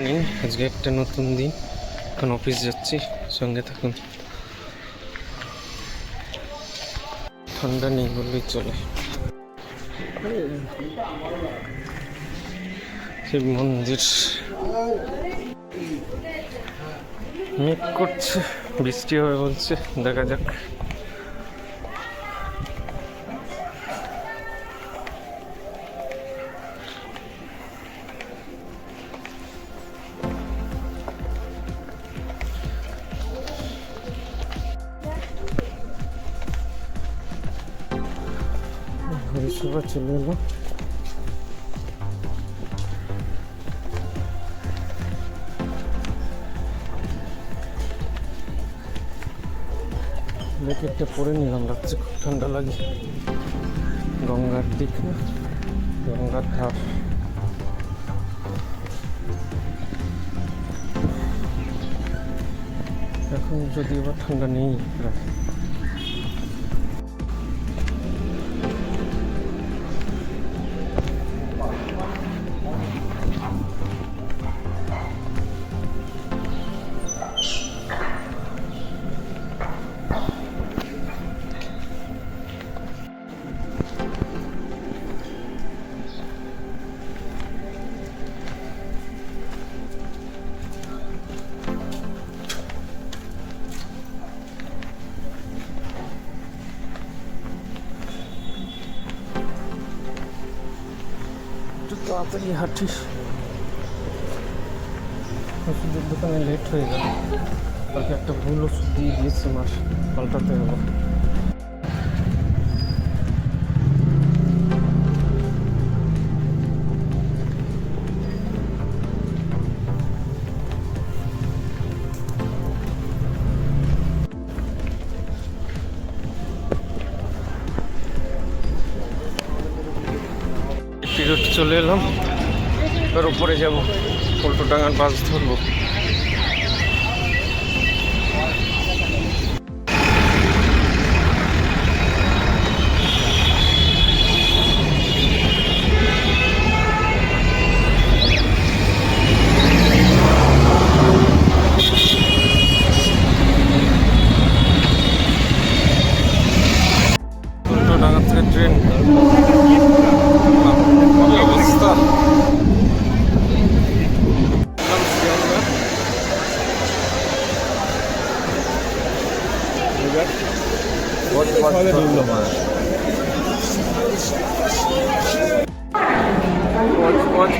আজকে একটা নতুন দিন। এখন অফিস যাচ্ছি, সঙ্গে থাকুন। ঠান্ডা নেই বললেই চলে। শিব মন্দির। মেঘ করছে, বৃষ্টি হবে বলছে, দেখা যাক। হরিসভা চলে এলো জ্যাকেটটা পরে নিলাম লাগছে খুব ঠান্ডা লাগে। গঙ্গার দিক না, গঙ্গার ধার। এখন যদি আবার ঠান্ডা নেই প্রায় তাড়াতাড়ি হাঁটিস ওষুধের দোকানে লেট হয়ে গেল। কালকে একটা ভুল ওষুধ দিয়ে দিয়েছি, মাস পাল্টাতে হবে। চলে এলাম। এবার উপরে যাব। পল্টু ডাঙার বাস ধরবো।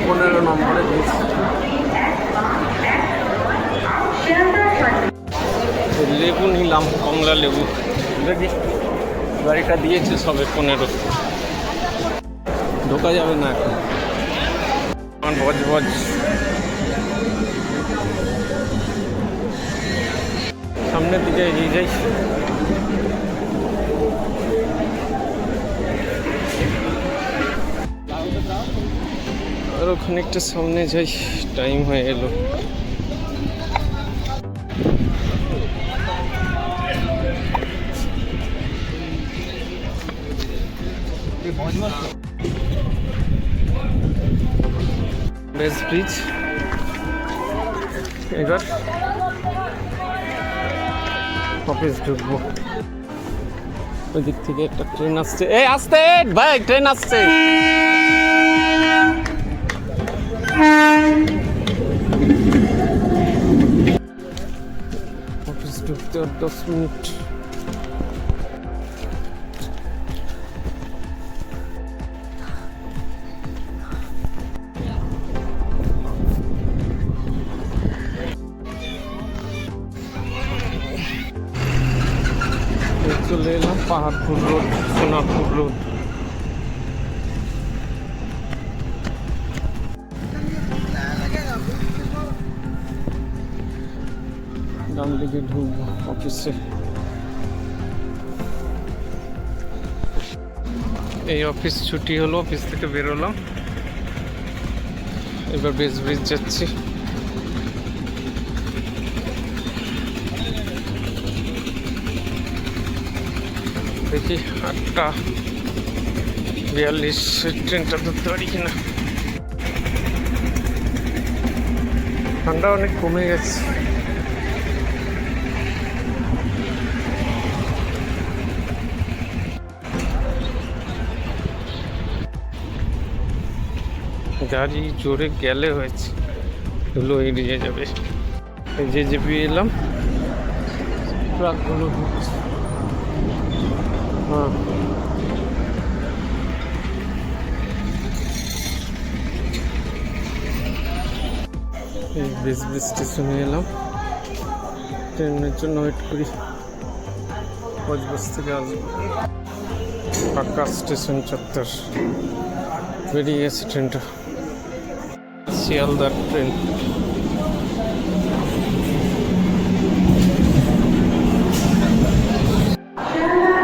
পনেরো নম্বরে লেবু নিলাম, কমলা লেবু। দেখি গাড়িটা দিয়েছে সবে পনেরো। ঢোকা যাবে না এখন। সামনের দিকে এগিয়ে যাই। আরও খানিকটা সামনে যাই টাইম হয়ে এলো বেস এবার অফিস ঢুকবো। ওই দিক থেকে একটা ট্রেন আসছে। এই, আসতে, ভাই ট্রেন আসছে। অফিস ঢুকতে আর দশ মিনিট চলে এলাম পাহাড়পুর রোড সোনারপুর রোড। ডান দিকে ঢুকবো অফিসে এই অফিস ছুটি হলো অফিস থেকে বেরোলাম। এবার বেস ব্রিজ যাচ্ছি। দেখি আটটা বিয়াল্লিশ, ট্রেনটা ধরতে পারি কিনা? ঠান্ডা অনেক কমে গেছে। গাড়ি জোরে গেলে হয়েছে। ধুলো এড়িয়ে যাবে। এই যে যে পেয়ে এলাম। ট্রাকগুলো হ্যাঁ। এই বেশ স্টেশনে এলাম। ট্রেনের জন্য ওয়েট করি। কচবাস থেকে আসব। পাক্কা স্টেশন চত্বর। বেরিয়ে গেছে ট্রেনটা। শিয়ালদার ট্রেন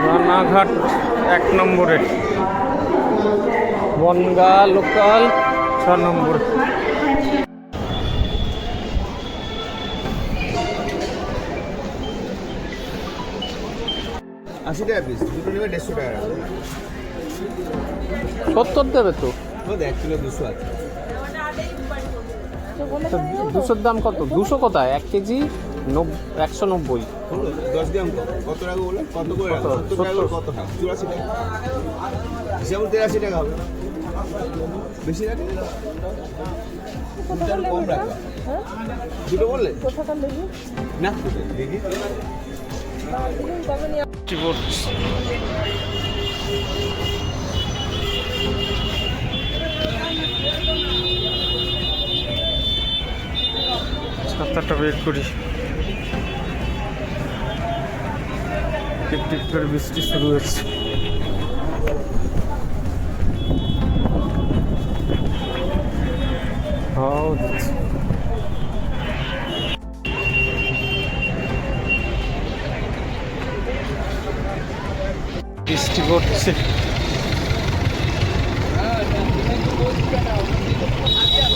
রানাঘাট এক নম্বরে। বনগা লোকাল ছ নম্বর। আশি টাকা পিস দুটো নেবে দেড়শো টাকা। সত্তর দেবে তো? দেখ কিলো দুশো আছে। তো দুশোর দাম কত? দুশো কোথায়? এক কেজি একশো নব্বই। দশ গ্রাম কত? টাকা বলে? কত করে? কত? টাকা করে সত্তর। কত টাকা? চুরাশি টাকা। হিসাব তেরাশি টাকা হবে। বেশি রাখে? কম রাখো দুটো বললে? না দেখি। ছাতাটা বের করি। টিপ করে বৃষ্টি শুরু হয়েছে বৃষ্টি পড়ছে।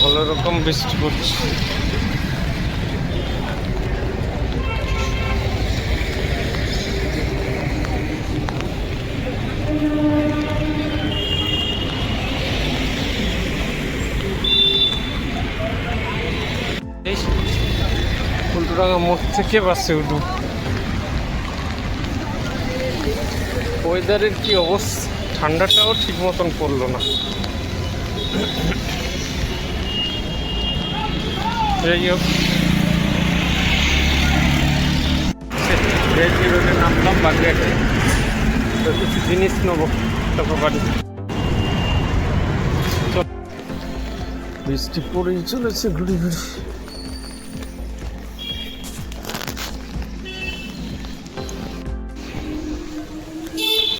ভালো রকম বৃষ্টি পড়ছে। উল্টোডাঙ্গা মোড় থেকে বাসে উঠবো ওয়েদারের কি অবস্থা? ঠান্ডাটাও ঠিক মতন পড়ল না। যাই হোক। নামলাম বাগেটে কিছু জিনিস নেব বাড়ি বৃষ্টি পড়েই চলেছে ঘুরি ঘুরি।